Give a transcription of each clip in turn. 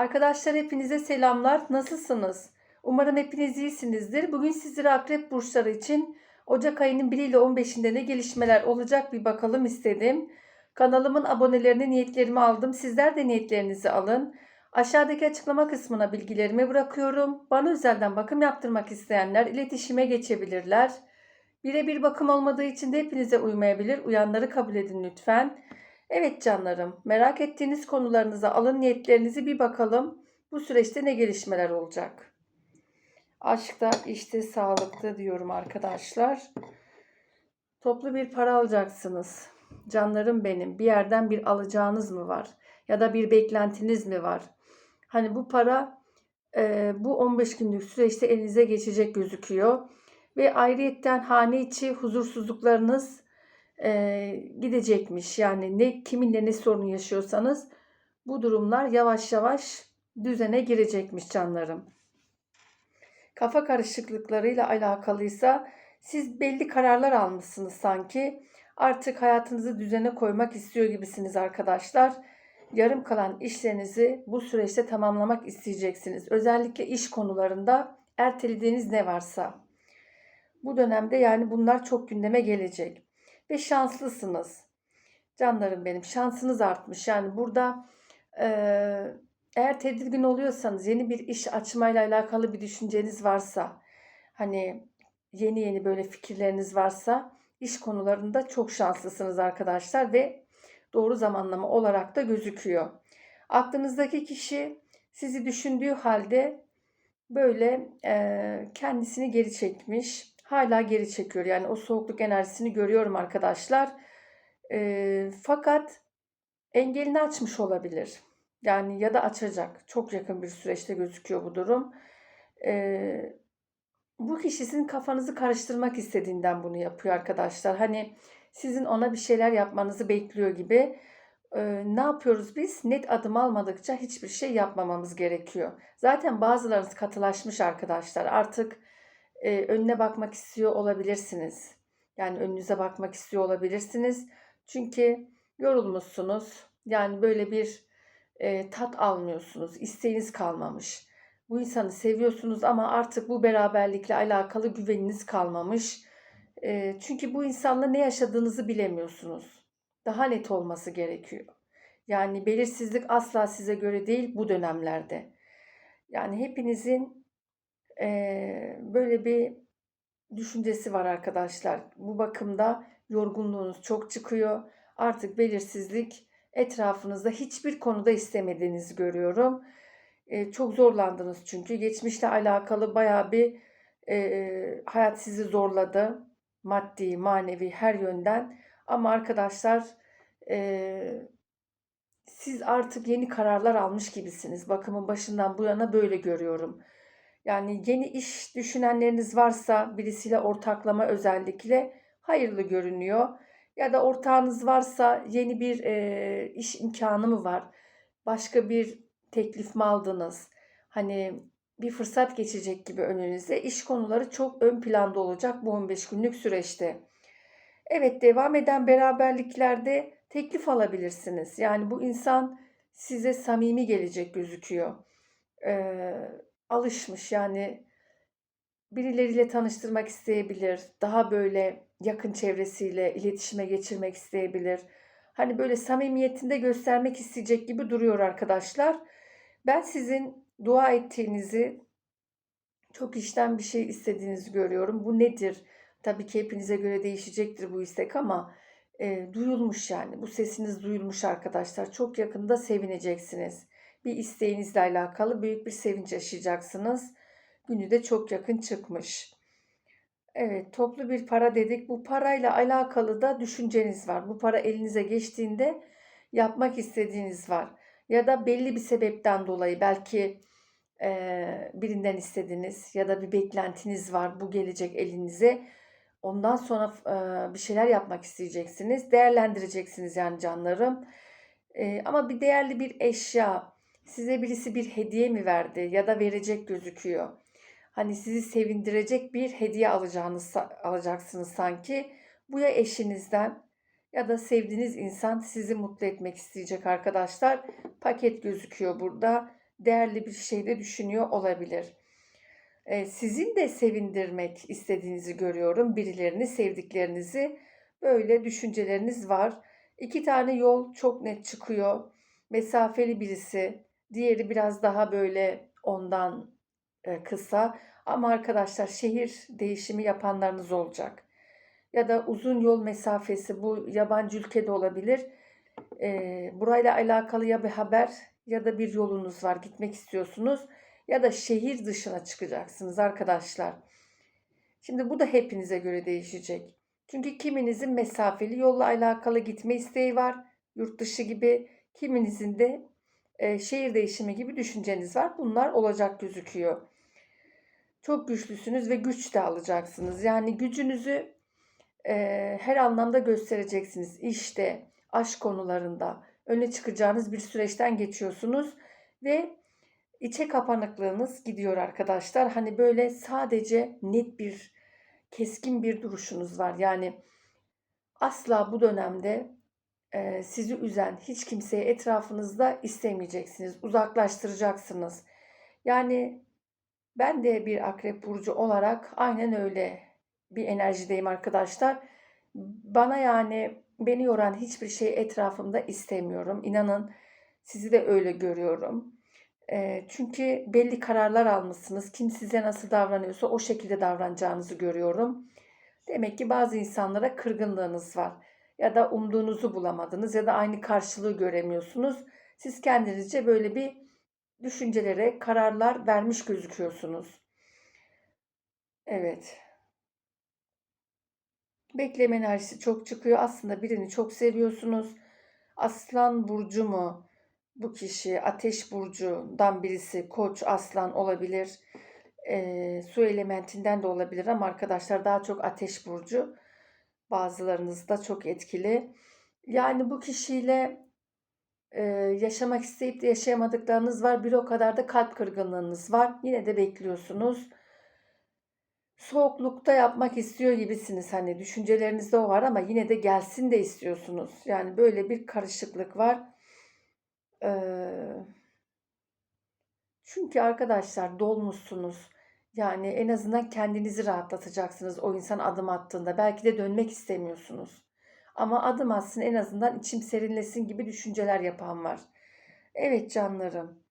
Arkadaşlar hepinize selamlar. Nasılsınız? Umarım hepiniz iyisinizdir. Bugün sizlere akrep burçları için Ocak ayının 1 ile 15'inde ne gelişmeler olacak bir bakalım istedim. Kanalımın abonelerine niyetlerimi aldım. Sizler de niyetlerinizi alın. Aşağıdaki açıklama kısmına bilgilerimi bırakıyorum. Bana özelden bakım yaptırmak isteyenler iletişime geçebilirler. Birebir bakım olmadığı için de hepinize uymayabilir. Uyanları kabul edin lütfen. Evet canlarım, merak ettiğiniz konularınıza alın niyetlerinizi bir bakalım. Bu süreçte ne gelişmeler olacak? Aşkta, işte, sağlıkta diyorum arkadaşlar. Toplu bir para alacaksınız. Canlarım benim. Bir yerden bir alacağınız mı var? Ya da bir beklentiniz mi var? Hani bu para e, bu 15 günlük süreçte elinize geçecek gözüküyor. Ve ayrıyetten hane içi huzursuzluklarınız e, gidecekmiş. Yani ne kiminle ne sorun yaşıyorsanız bu durumlar yavaş yavaş düzene girecekmiş canlarım. Kafa karışıklıklarıyla alakalıysa siz belli kararlar almışsınız sanki. Artık hayatınızı düzene koymak istiyor gibisiniz arkadaşlar. Yarım kalan işlerinizi bu süreçte tamamlamak isteyeceksiniz. Özellikle iş konularında ertelediğiniz ne varsa. Bu dönemde yani bunlar çok gündeme gelecek ve şanslısınız. Canlarım benim şansınız artmış. Yani burada eğer tedirgin oluyorsanız yeni bir iş açmayla alakalı bir düşünceniz varsa hani yeni yeni böyle fikirleriniz varsa iş konularında çok şanslısınız arkadaşlar ve doğru zamanlama olarak da gözüküyor. Aklınızdaki kişi sizi düşündüğü halde böyle e, kendisini geri çekmiş hala geri çekiyor. Yani o soğukluk enerjisini görüyorum arkadaşlar. E, fakat engelini açmış olabilir. Yani ya da açacak. Çok yakın bir süreçte gözüküyor bu durum. E, bu kişi sizin kafanızı karıştırmak istediğinden bunu yapıyor arkadaşlar. Hani sizin ona bir şeyler yapmanızı bekliyor gibi. Ee, ne yapıyoruz biz? Net adım almadıkça hiçbir şey yapmamamız gerekiyor. Zaten bazılarınız katılaşmış arkadaşlar. Artık e, önüne bakmak istiyor olabilirsiniz. Yani önünüze bakmak istiyor olabilirsiniz. Çünkü yorulmuşsunuz. Yani böyle bir e, tat almıyorsunuz. İsteğiniz kalmamış. Bu insanı seviyorsunuz ama artık bu beraberlikle alakalı güveniniz kalmamış. E, çünkü bu insanla ne yaşadığınızı bilemiyorsunuz. Daha net olması gerekiyor. Yani belirsizlik asla size göre değil bu dönemlerde. Yani hepinizin e, böyle bir düşüncesi var arkadaşlar. Bu bakımda yorgunluğunuz çok çıkıyor. Artık belirsizlik etrafınızda hiçbir konuda istemediğinizi görüyorum. E, çok zorlandınız çünkü. Geçmişle alakalı baya bir e, hayat sizi zorladı. Maddi, manevi her yönden. Ama arkadaşlar e, siz artık yeni kararlar almış gibisiniz. Bakımın başından bu yana böyle görüyorum. Yani yeni iş düşünenleriniz varsa birisiyle ortaklama özellikle hayırlı görünüyor. Ya da ortağınız varsa yeni bir e, iş imkanı mı var? Başka bir teklif mi aldınız? Hani bir fırsat geçecek gibi önünüze. İş konuları çok ön planda olacak bu 15 günlük süreçte. Evet devam eden beraberliklerde teklif alabilirsiniz. Yani bu insan size samimi gelecek gözüküyor. Ee, alışmış yani birileriyle tanıştırmak isteyebilir. Daha böyle yakın çevresiyle iletişime geçirmek isteyebilir. Hani böyle samimiyetinde göstermek isteyecek gibi duruyor arkadaşlar. Ben sizin dua ettiğinizi, çok işten bir şey istediğinizi görüyorum. Bu nedir? Tabii ki hepinize göre değişecektir bu istek ama e, duyulmuş yani. Bu sesiniz duyulmuş arkadaşlar. Çok yakında sevineceksiniz. Bir isteğinizle alakalı büyük bir sevinç yaşayacaksınız. Günü de çok yakın çıkmış. Evet, toplu bir para dedik. Bu parayla alakalı da düşünceniz var. Bu para elinize geçtiğinde yapmak istediğiniz var. Ya da belli bir sebepten dolayı belki e, birinden istediniz ya da bir beklentiniz var. Bu gelecek elinize. Ondan sonra e, bir şeyler yapmak isteyeceksiniz. Değerlendireceksiniz yani canlarım. E, ama bir değerli bir eşya, size birisi bir hediye mi verdi ya da verecek gözüküyor. Hani sizi sevindirecek bir hediye alacağınız alacaksınız sanki. Bu ya eşinizden ya da sevdiğiniz insan sizi mutlu etmek isteyecek arkadaşlar. Paket gözüküyor burada. değerli bir şey de düşünüyor olabilir. Ee, sizin de sevindirmek istediğinizi görüyorum. Birilerini, sevdiklerinizi. Böyle düşünceleriniz var. İki tane yol çok net çıkıyor. Mesafeli birisi, diğeri biraz daha böyle ondan e, kısa. Ama arkadaşlar şehir değişimi yapanlarınız olacak. Ya da uzun yol mesafesi bu yabancı ülkede olabilir. E, burayla alakalı ya bir haber ya da bir yolunuz var gitmek istiyorsunuz ya da şehir dışına çıkacaksınız arkadaşlar. Şimdi bu da hepinize göre değişecek. Çünkü kiminizin mesafeli yolla alakalı gitme isteği var, yurt dışı gibi. Kiminizin de e, şehir değişimi gibi düşünceniz var. Bunlar olacak gözüküyor. Çok güçlüsünüz ve güç de alacaksınız. Yani gücünüzü e, her anlamda göstereceksiniz. İşte, aşk konularında öne çıkacağınız bir süreçten geçiyorsunuz ve içe kapanıklığınız gidiyor arkadaşlar. Hani böyle sadece net bir keskin bir duruşunuz var. Yani asla bu dönemde e, sizi üzen hiç kimseyi etrafınızda istemeyeceksiniz. Uzaklaştıracaksınız. Yani ben de bir akrep burcu olarak aynen öyle bir enerjideyim arkadaşlar. Bana yani beni yoran hiçbir şey etrafımda istemiyorum. İnanın sizi de öyle görüyorum. E, çünkü belli kararlar almışsınız. Kim size nasıl davranıyorsa o şekilde davranacağınızı görüyorum. Demek ki bazı insanlara kırgınlığınız var. Ya da umduğunuzu bulamadınız ya da aynı karşılığı göremiyorsunuz. Siz kendinizce böyle bir düşüncelere kararlar vermiş gözüküyorsunuz. Evet. Bekleme enerjisi çok çıkıyor. Aslında birini çok seviyorsunuz. Aslan burcu mu? Bu kişi ateş burcundan birisi koç aslan olabilir. E, su elementinden de olabilir ama arkadaşlar daha çok ateş burcu. Bazılarınız da çok etkili. Yani bu kişiyle e, yaşamak isteyip de yaşayamadıklarınız var. Bir o kadar da kalp kırgınlığınız var. Yine de bekliyorsunuz. Soğuklukta yapmak istiyor gibisiniz. Hani düşüncelerinizde o var ama yine de gelsin de istiyorsunuz. Yani böyle bir karışıklık var. Ee, çünkü arkadaşlar dolmuşsunuz. Yani en azından kendinizi rahatlatacaksınız o insan adım attığında. Belki de dönmek istemiyorsunuz. Ama adım atsın en azından içim serinlesin gibi düşünceler yapan var. Evet canlarım.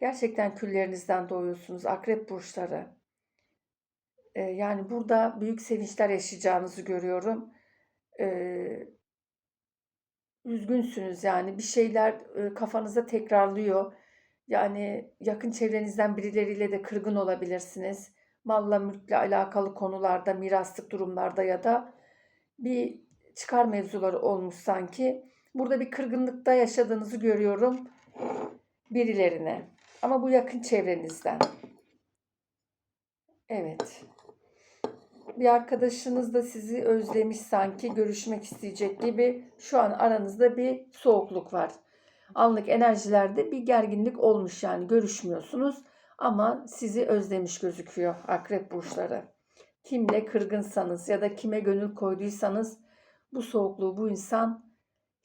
Gerçekten küllerinizden doğuyorsunuz akrep burçları. Ee, yani burada büyük sevinçler yaşayacağınızı görüyorum. Ee, üzgünsünüz yani bir şeyler e, kafanızda tekrarlıyor. Yani yakın çevrenizden birileriyle de kırgın olabilirsiniz. Malla mülkle alakalı konularda, miraslık durumlarda ya da bir çıkar mevzuları olmuş sanki. Burada bir kırgınlıkta yaşadığınızı görüyorum birilerine. Ama bu yakın çevrenizden. Evet bir arkadaşınız da sizi özlemiş sanki görüşmek isteyecek gibi şu an aranızda bir soğukluk var. Anlık enerjilerde bir gerginlik olmuş yani görüşmüyorsunuz ama sizi özlemiş gözüküyor akrep burçları. Kimle kırgınsanız ya da kime gönül koyduysanız bu soğukluğu bu insan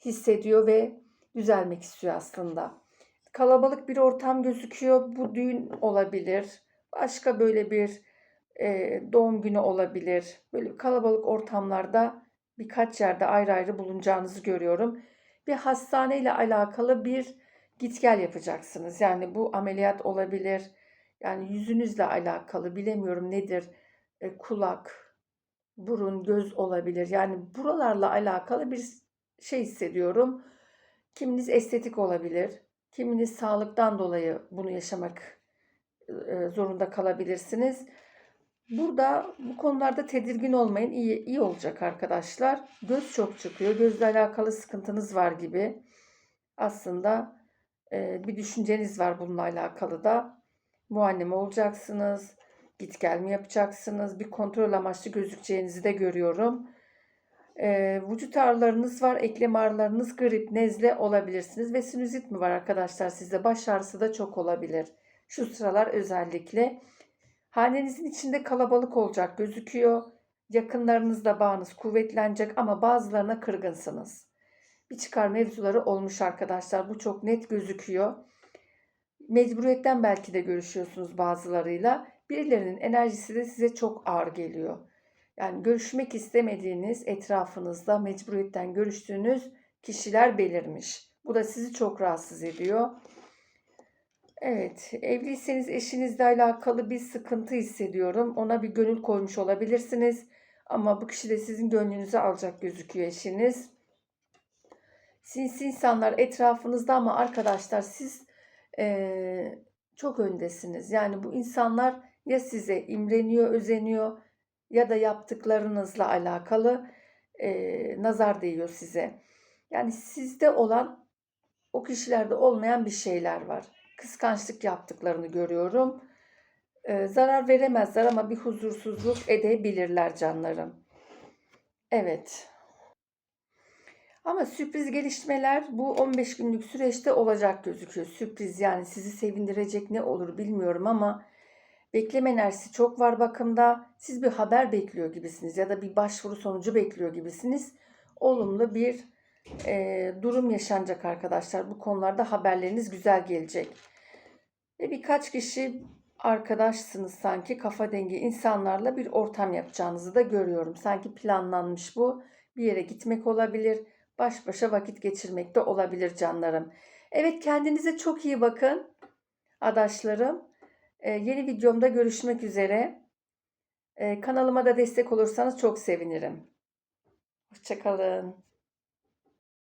hissediyor ve düzelmek istiyor aslında. Kalabalık bir ortam gözüküyor. Bu düğün olabilir. Başka böyle bir e, doğum günü olabilir. Böyle kalabalık ortamlarda birkaç yerde ayrı ayrı bulunacağınızı görüyorum. Bir hastane ile alakalı bir git gel yapacaksınız. Yani bu ameliyat olabilir. Yani yüzünüzle alakalı bilemiyorum nedir. E, kulak, burun, göz olabilir. Yani buralarla alakalı bir şey hissediyorum. Kiminiz estetik olabilir. Kiminiz sağlıktan dolayı bunu yaşamak e, zorunda kalabilirsiniz. Burada bu konularda tedirgin olmayın. İyi, iyi olacak arkadaşlar. Göz çok çıkıyor. Gözle alakalı sıkıntınız var gibi. Aslında e, bir düşünceniz var bununla alakalı da. Muanneme olacaksınız. Git gel mi yapacaksınız? Bir kontrol amaçlı gözükeceğinizi de görüyorum. E, vücut ağrılarınız var. Eklem ağrılarınız grip, nezle olabilirsiniz. Ve sinüzit mi var arkadaşlar sizde? Baş ağrısı da çok olabilir. Şu sıralar özellikle. Hanenizin içinde kalabalık olacak gözüküyor. Yakınlarınızla bağınız kuvvetlenecek ama bazılarına kırgınsınız. Bir çıkar mevzuları olmuş arkadaşlar. Bu çok net gözüküyor. mecburiyetten belki de görüşüyorsunuz bazılarıyla. Birilerinin enerjisi de size çok ağır geliyor. Yani görüşmek istemediğiniz etrafınızda mecburiyetten görüştüğünüz kişiler belirmiş. Bu da sizi çok rahatsız ediyor. Evet, evliyseniz eşinizle alakalı bir sıkıntı hissediyorum. Ona bir gönül koymuş olabilirsiniz. Ama bu kişi de sizin gönlünüzü alacak gözüküyor eşiniz. Sinsi insanlar etrafınızda ama arkadaşlar siz eee, çok öndesiniz. Yani bu insanlar ya size imreniyor, özeniyor ya da yaptıklarınızla alakalı eee, nazar değiyor size. Yani sizde olan o kişilerde olmayan bir şeyler var. Kıskançlık yaptıklarını görüyorum. Eee, zarar veremezler ama bir huzursuzluk edebilirler canlarım. Evet. Ama sürpriz gelişmeler bu 15 günlük süreçte olacak gözüküyor. Sürpriz yani sizi sevindirecek ne olur bilmiyorum ama bekleme enerjisi çok var bakımda. Siz bir haber bekliyor gibisiniz ya da bir başvuru sonucu bekliyor gibisiniz. Olumlu bir e, durum yaşanacak arkadaşlar. Bu konularda haberleriniz güzel gelecek. Ve birkaç kişi arkadaşsınız sanki kafa dengi insanlarla bir ortam yapacağınızı da görüyorum. Sanki planlanmış bu. Bir yere gitmek olabilir. Baş başa vakit geçirmek de olabilir canlarım. Evet kendinize çok iyi bakın. Adaşlarım. Ee, yeni videomda görüşmek üzere. Ee, kanalıma da destek olursanız çok sevinirim. Hoşçakalın.